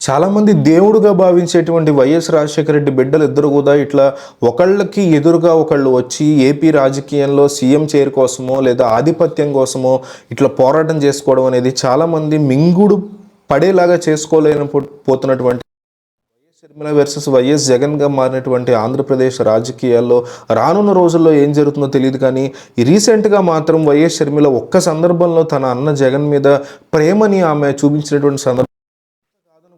చాలామంది దేవుడుగా భావించేటువంటి వైఎస్ రాజశేఖర రెడ్డి బిడ్డలు ఇద్దరు కూడా ఇట్లా ఒకళ్ళకి ఎదురుగా ఒకళ్ళు వచ్చి ఏపీ రాజకీయంలో సీఎం చైర్ కోసమో లేదా ఆధిపత్యం కోసమో ఇట్లా పోరాటం చేసుకోవడం అనేది చాలామంది మింగుడు పడేలాగా చేసుకోలేని పో- పోతున్నటువంటి శర్మిల వర్సెస్ వైఎస్ జగన్గా మారినటువంటి ఆంధ్రప్రదేశ్ రాజకీయాల్లో రానున్న రోజుల్లో ఏం జరుగుతుందో తెలియదు కానీ రీసెంట్గా మాత్రం వైఎస్ షర్మిల ఒక్క సందర్భంలో తన అన్న జగన్ మీద ప్రేమని ఆమె చూపించినటువంటి సందర్భం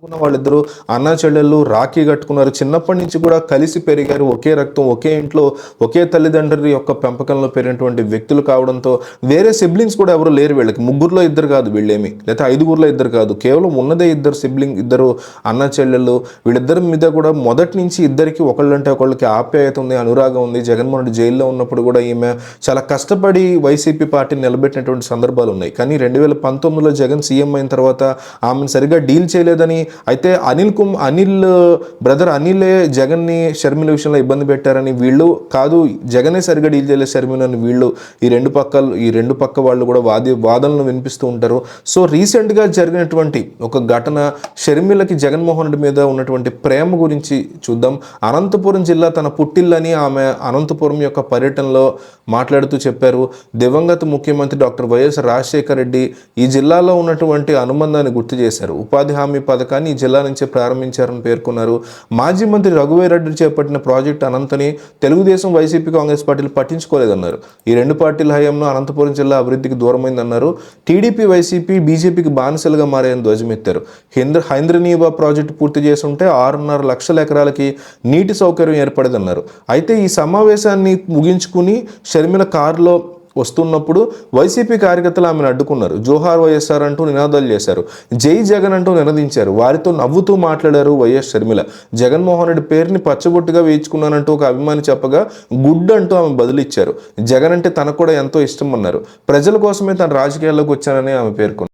ఉన్న వాళ్ళిద్దరూ అన్న చెల్లెళ్ళు రాఖీ కట్టుకున్నారు. చిన్నప్పటి నుంచి కూడా కలిసి పెరిగారు. ఒకే రక్తం ఒకే ఇంట్లో ఒకే తల్లిదండ్రుల యొక్క పెంపకంలో పెరిగినటువంటి వ్యక్తులు కావడంతో వేరే సిబ్లింగ్స్ కూడా ఎవరు లేరు వీళ్ళకి. ముగ్గురులో ఇద్దరు కాదు వీళ్ళేమి. లేకపోతే ఐదుగురులో ఇద్దరు కాదు. కేవలం ఉన్నదే ఇద్దరు సిబ్లింగ్ ఇద్దరు అన్న చెల్లెళ్ళు. వీళ్ళిద్దరి మీద కూడా మొదటి నుంచి ఇద్దరికి ఒకళ్ళంటే ఒకళ్ళకి ఆప్యాయత ఉంది అనురాగం ఉంది. జగన్మోహన్ రెడ్డి జైల్లో ఉన్నప్పుడు కూడా ఈమె చాలా కష్టపడి వైసీపీ పార్టీని నిలబెట్టినటువంటి సందర్భాలు ఉన్నాయి. కానీ రెండు వేల పంతొమ్మిదిలో జగన్ సీఎం అయిన తర్వాత ఆమెను సరిగా డీల్ చేయలేదని అయితే అనిల్ కుమ్ అనిల్ బ్రదర్ అనిలే జగన్ని షర్మిల విషయంలో ఇబ్బంది పెట్టారని వీళ్ళు కాదు జగనే సరిగా డీల్ చేయలేదు షర్మిలని వీళ్ళు ఈ రెండు పక్కలు ఈ రెండు పక్క వాళ్ళు కూడా వాది వాదనలు వినిపిస్తూ ఉంటారు. సో రీసెంట్గా జరిగినటువంటి ఒక ఘటన షర్మిలకి జగన్మోహన్ రెడ్డి మీద ఉన్నటువంటి ప్రేమ గురించి చూద్దాం. అనంతపురం జిల్లా తన పుట్టిల్లని ఆమె అనంతపురం యొక్క పర్యటనలో మాట్లాడుతూ చెప్పారు. దివంగత ముఖ్యమంత్రి డాక్టర్ వైఎస్ రాజశేఖర రెడ్డి ఈ జిల్లాలో ఉన్నటువంటి అనుబంధాన్ని గుర్తు చేశారు. ఉపాధి హామీ పథకాన్ని ఈ జిల్లా నుంచే ప్రారంభించారని పేర్కొన్నారు. మాజీ మంత్రి రఘువీరెడ్డి చేపట్టిన ప్రాజెక్టు అనంతని తెలుగుదేశం వైసీపీ కాంగ్రెస్ పార్టీలు పట్టించుకోలేదన్నారు. ఈ రెండు పార్టీల హయాంలో అనంతపురం జిల్లా అభివృద్ధికి దూరమైందన్నారు. టీడీపీ వైసీపీ బీజేపీకి బానిసలుగా మారాయని ధ్వజమెత్తారు. హింద్ర హైంద్రనీవా ప్రాజెక్టు పూర్తి చేస్తుంటే ఆరున్నర లక్షల ఎకరాలకి నీటి సౌకర్యం ఏర్పడదన్నారు. అయితే ఈ సమావేశాన్ని ముగించుకుని షర్మిల కారులో వస్తున్నప్పుడు వైసీపీ కార్యకర్తలు ఆమెను అడ్డుకున్నారు. జోహార్ వైఎస్ఆర్ అంటూ నినాదాలు చేశారు. జై జగన్ అంటూ నినదించారు. వారితో నవ్వుతూ మాట్లాడారు వైఎస్ షర్మిల. జగన్మోహన్ రెడ్డి పేరుని పచ్చబొట్టుగా వేయించుకున్నానంటూ ఒక అభిమాని చెప్పగా గుడ్ అంటూ ఆమె బదులిచ్చారు. జగన్ అంటే తనకు కూడా ఎంతో ఇష్టం అన్నారు. ప్రజల కోసమే తన రాజకీయాల్లోకి వచ్చానని ఆమె పేర్కొన్నారు.